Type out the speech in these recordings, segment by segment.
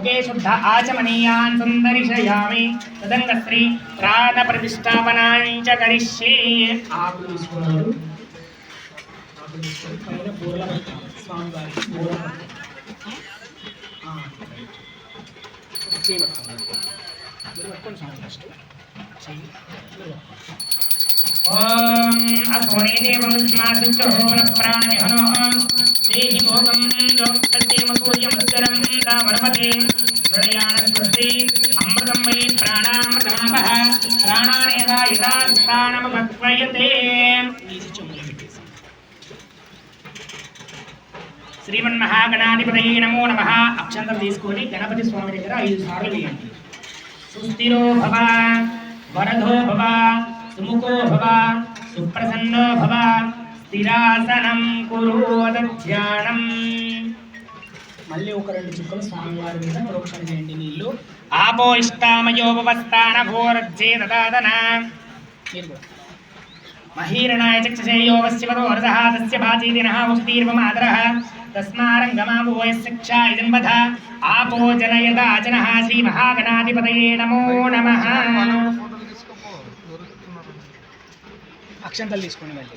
ముఖే శుద్ధ ఆచమనీయాన్ సుందరిశయామి తదంగశ్రీ ప్రాణప్రతిష్టాపనాంచ కరిష్యే ఆకులు తీసుకున్నారు ఆకులు తీసుకొని పైన బోర్ల పట్టుకోండి. స్వామి ఫస్ట్ చెయ్యి. ఓం అసోనేదేవముస్మాసుచ్చో ప్రాణమిహనో దేహి మోగం దోక్తేమ సూర్యమస్కరం దామరపతే హృదయానస్వస్తి అమృతం మయి ప్రాణామృతమాపః ప్రాణానేదా యదా స్థానముపక్వయతే శ్రీమన్మహాగణాధిపతయే నమో నమ అక్షంతం తీసుకొని గణపతి స్వామి దగ్గర ఐదు సార్లు వేయండి. సుస్థిరో భవ వరదో భవ సుముఖో భవ సుప్రసన్నో భవ స్థిరాసనం కురు ధ్యానం మళ్ళీ ఒక రెండు చుక్కలు స్వామివారి మీద ప్రోక్షణ చేయండి నీళ్ళు. ఆపో ఇష్టామయోపస్థాన భోరజ్జే దదాదన మీరు కూడా. మహీరణాయ చక్షసేయో వశ్యవతో వరదః తస్య ఉషతీర్వమాదరः తస్మారంగమావోయస్య క్షాయజన్వధ ఆపో శ్రీమహాగణాధిపతయే నమో నమః అక్షంతలు తీసుకోండి మళ్ళీ.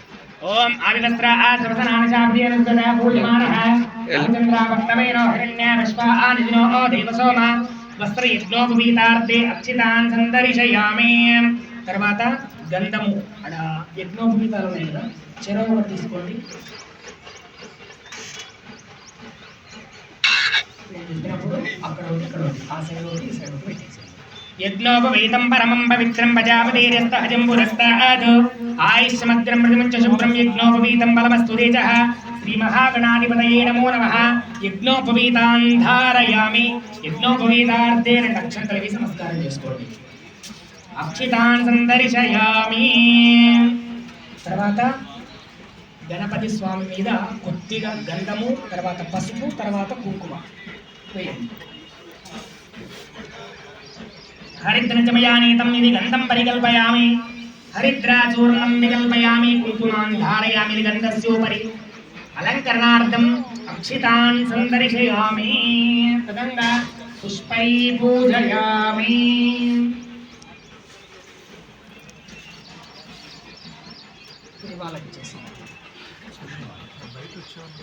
ఓం ఆవివస్త్ర ఆశ్రవసనాశాబ్దేనుద్గత పూజమానః చంద్రావక్తమేనో హిరణ్య విశ్వ ఆనిజినో దేవసోమ. వస్త్ర యజ్ఞోపవీతార్థే అక్షితాన్ సందర్శయామి తర్వాత గంధము. అక్కడ యజ్ఞోపవీతాలు ఉన్నాయి కదా. చెరవ తీసుకోండి. నేను చెప్పినప్పుడు అక్కడ ఒకటి ఇక్కడ ఒకటి ఆ సైడ్ ఒకటి ఈ సైడ్ ఒకటి పెట్టేసి యజ్ఞోపవీతం పరమం పవిత్రం ప్రజాపతిరస్తహజంబురస్తాద్ ఆయుష్మద్రం మృతిమంచ శుభ్రం యజ్ఞోపవీతం బలమస్తు తేజః. శ్రీమహాగణాధిపతయే నమో నమ. యజ్ఞోపవీతాన్ ధారయామి. యజ్ఞోపవీతార్థే రెండు అక్షంతలు వేసి నమస్కారం చేసుకోండి. అక్షితాన్ సందర్శయామి. తర్వాత గణపతి స్వామి మీద కొద్దిగా గంధము తర్వాత పసుపు తర్వాత కుంకుమ వేయండి. హరిద్రచమయానీతం ఇది గంధం పరికల్పయామి. హరిద్రాచూర్ణం వికల్పయామి. కుంకుమాన్ ధారయామి గంధస్యోపరి అలంకరణార్థం అక్షితాన్ సందర్శయామి. తదంగా పుష్పై పూజయామి వాళ్ళకి చేసాం బయట వచ్చాము.